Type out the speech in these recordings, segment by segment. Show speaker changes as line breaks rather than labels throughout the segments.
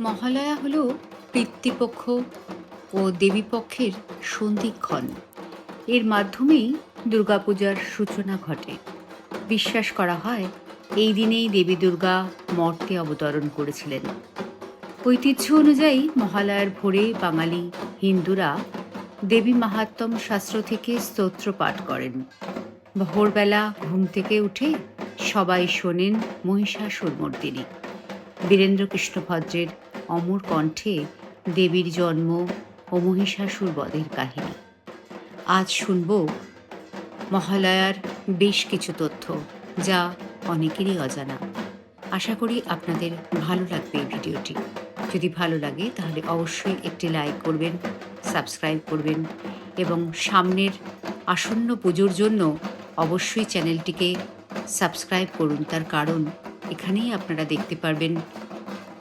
মহালয়া হল পিতৃপক্ষ ও দেবীপক্ষের সন্ধিক্ষণ। এর মাধ্যমেই দুর্গাপূজার সূচনা ঘটে। বিশ্বাস করা হয়, এই দিনেই দেবী দুর্গা মর্তে অবতরণ করেছিলেন। ঐতিহ্য অনুযায়ী মহালয়ার ভোরে বাঙালি হিন্দুরা দেবী মাহাত্ম্যম শাস্ত্র থেকে স্তোত্র পাঠ করেন। ভোরবেলা ঘুম থেকে উঠে সবাই শোনেন মহিষাসুর মর্দিনী বীরেন্দ্র কৃষ্ণ ভদ্রের অমর কণ্ঠে দেবীর জন্ম ও মহিষাসুর বধের কাহিনী। আজ শুনব মহালয়ার বেশ কিছু তথ্য, যা অনেকেরই অজানা। আশা করি আপনাদের ভালো লাগবে এই ভিডিওটি। যদি ভালো লাগে, তাহলে অবশ্যই একটি লাইক করবেন সাবস্ক্রাইব করবেন এবং সামনের আসন্ন পুজোর জন্য অবশ্যই চ্যানেলটিকে সাবস্ক্রাইব করুন। তার কারণ এখানেই আপনারা দেখতে পারবেন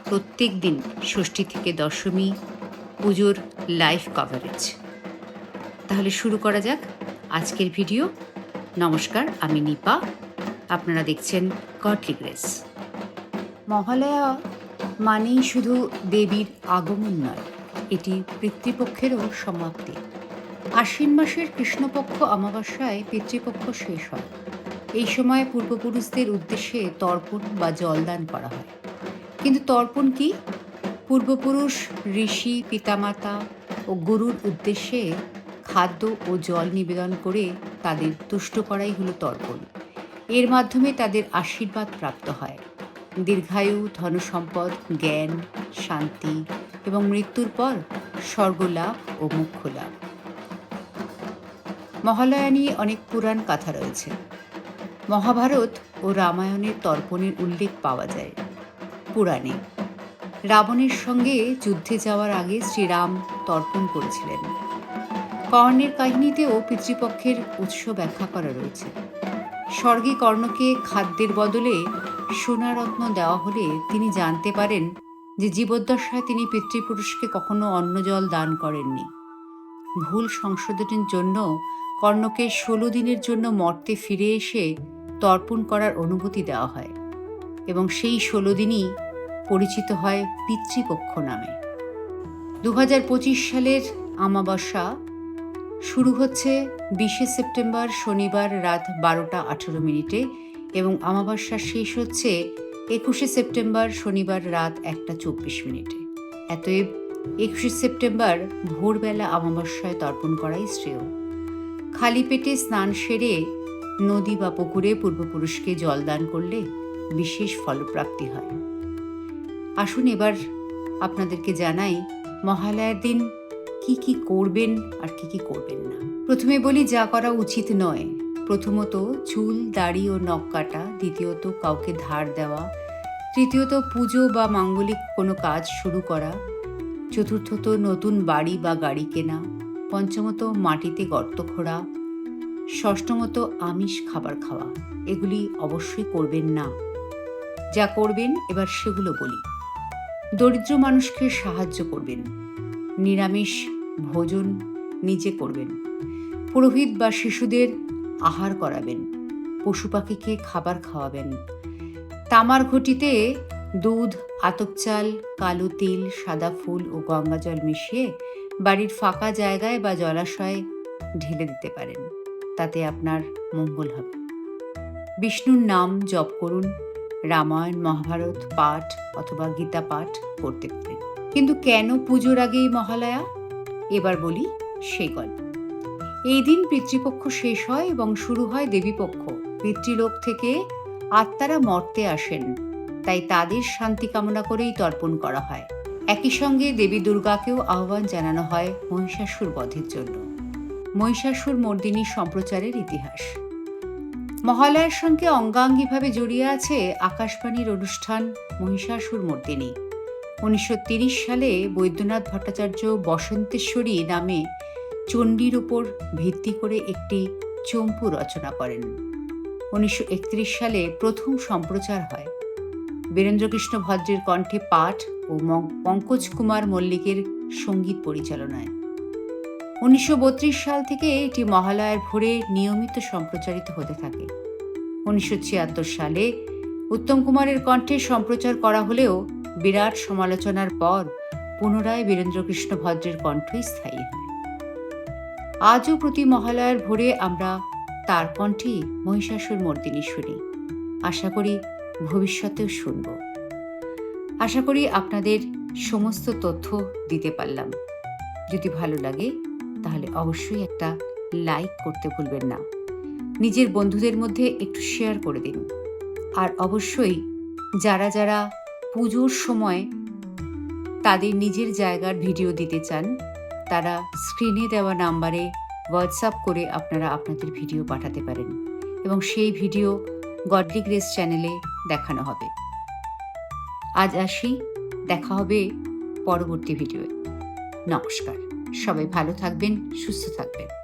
প্রত্যেক দিন ষষ্ঠী থেকে দশমী পুজোর লাইভ কভারেজ তাহলে শুরু করা যাক আজকের ভিডিও। নমস্কার, আমি নিপা। আপনারা দেখছেন কটলি গ্রেস মহালয়া মানেই শুধু দেবীর আগমন নয় এটি পিতৃপক্ষেরও সমাপ্তি। আশ্বিন মাসের কৃষ্ণপক্ষ অমাবস্যায় পিতৃপক্ষ শেষ হয়। এই সময় পূর্বপুরুষদের উদ্দেশ্যে তর্পণ বা জলদান করা হয়। কিন্তু তর্পণ কি? পূর্বপুরুষ, ঋষি, পিতামাতা ও গুরুর উদ্দেশ্যে খাদ্য ও জল নিবেদন করে তাদের তুষ্ট করাই হলো তর্পণ। এর মাধ্যমে তাদের আশীর্বাদ প্রাপ্ত হয়। দীর্ঘায়ু, ধনসম্পদ, জ্ঞান, শান্তি এবং মৃত্যুর পর স্বর্গলাভ ও মুখ্য লাভ মহালয়া নিয়ে অনেক পুরাণ কথা রয়েছে। মহাভারত ও রামায়ণের তর্পণের উল্লেখ পাওয়া যায় পুরাণে। রাবণের সঙ্গে যুদ্ধে যাওয়ার আগে শ্রীরাম তর্পণ করেছিলেন। কর্ণের কাহিনীতেও পিতৃপক্ষের উৎস ব্যাখ্যা করা রয়েছে। স্বর্গে কর্ণকে খাদ্যের বদলে সোনারত্ন দেওয়া হলে তিনি জানতে পারেন যে জীবদ্দশায় তিনি পিতৃপুরুষকে কখনো অন্ন জল দান করেননি। ভুল সংশোধনের জন্য কর্ণকে ষোলো দিনের জন্য মর্তে ফিরে এসে তর্পণ করার অনুমতি দেওয়া হয় এবং সেই ষোলো দিনই পরিচিত হয় পিতৃপক্ষ নামে। দু হাজার পঁচিশ সালের আমাবস্যা শুরু হচ্ছে বিশে সেপ্টেম্বর শনিবার রাত বারোটা আঠেরো মিনিটে এবং আমাবস্যা শেষ হচ্ছে একুশে সেপ্টেম্বর শনিবার রাত একটা চব্বিশ মিনিটে। এতএব একুশে সেপ্টেম্বর ভোরবেলা অমাবস্যায় তর্পণ করাই শ্রেয়। খালি পেটে স্নান সেরে নদী বা পুকুরে পূর্বপুরুষকে জল দান করলে বিশেষ ফলপ্রাপ্তি হয়। আসুন এবার আপনাদেরকে জানাই মহালয়ার দিন কি কি করবেন আর কি কি করবেন না। প্রথমে বলি যা করা উচিত নয় প্রথমত চুল, দাড়ি ও নখ কাটা, দ্বিতীয়ত কাউকে ধার দেওয়া, তৃতীয়ত পুজো বা মাঙ্গলিক কোনো কাজ শুরু করা, চতুর্থত নতুন বাড়ি বা গাড়ি কেনা, পঞ্চমত মাটিতে গর্ত খোঁড়া, ষষ্ঠমত আমিষ খাবার খাওয়া, এগুলি অবশ্যই করবেন না। যা করবেন, এবার সেগুলো বলি। দরিদ্র মানুষকে সাহায্য করবেন। নিরামিষ ভোজন নিজে করবেন। পুরোহিত বা শিশুদের আহার করাবেন, পশু পাখিকে খাবার খাওয়াবেন। তামার ঘটিতে দুধ, আতপ চাল, কালো তিল, সাদা ফুল ও গঙ্গা জল মিশিয়ে বাড়ির ফাঁকা জায়গায় বা জলাশয়ে ঢেলে দিতে পারেন। তাতে আপনার মঙ্গল হবে। বিষ্ণুর নাম জপ করুন, রামায়ণ, মহাভারত পাঠ অথবা গীতা পাঠ করতে পারেন। কিন্তু কেন পুজোর আগেই মহালয়া? এবার বলি সেই গল্প। এই দিন পিতৃপক্ষ শেষ হয় এবং শুরু হয় দেবীপক্ষ। পিতৃলোক থেকে আত্মারা মর্তে আসেন। তাই তাদের শান্তি কামনা করেই তর্পণ করা হয়। একই সঙ্গে দেবী দুর্গাকেও আহ্বান জানানো হয় মহিষাসুর বধের জন্য। মহিষাসুর মর্দিনী সম্প্রচারের ইতিহাস। মহালয়ার সঙ্গে অঙ্গাঙ্গিভাবে জড়িয়ে আছে আকাশবাণীর অনুষ্ঠান মহিষাসুর মর্দিনী। উনিশশো সালে বৈদ্যনাথ ভট্টাচার্য বসন্তেশ্বরী নামে চণ্ডীর উপর ভিত্তি করে একটি চম্পু রচনা করেন। উনিশশো একত্রিশ সালে প্রথম সম্প্রচার হয়। বীরেন্দ্রকৃষ্ণ ভদ্রের কণ্ঠে পাঠ ও পঙ্কজ কুমার মল্লিকের সংগীত পরিচালনায়। উনিশশো বত্রিশ সাল থেকে এটি মহালয়ার ভোরে নিয়মিত সম্প্রচারিত হতে থাকে। উনিশশো ছিয়াত্তর সালে উত্তম কুমারের কণ্ঠে সম্প্রচার করা হলেও বিরাট সমালোচনার পর পুনরায় বীরেন্দ্রকৃষ্ণ ভদ্রের কণ্ঠই স্থায়ী হয়। আজও প্রতি মহালয়ার ভোরে আমরা তার কণ্ঠেই মহিষাসুর মর্দিনী শুনি। আশা করি ভবিষ্যতেও শুনব। আশা করি আপনাদের সমস্ত তথ্য দিতে পারলাম। যদি ভালো লাগে, তাহলে অবশ্যই একটা লাইক করতে ভুলবেন না। নিজের বন্ধুদের মধ্যে একটু শেয়ার করে দিন। আর অবশ্যই যারা যারা পুজোর সময় তাদের নিজের জায়গার ভিডিও দিতে চান তারা স্ক্রিনে দেওয়া নাম্বারে হোয়াটসঅ্যাপ করে আপনারা আপনাদের ভিডিও পাঠাতে পারেন এবং সেই ভিডিও গডলি গ্রেস চ্যানেলে দেখানো হবে। আজ আসি, দেখা হবে পরবর্তী ভিডিওয়ে নমস্কার। সবাই ভালো থাকবেন, সুস্থ থাকবেন।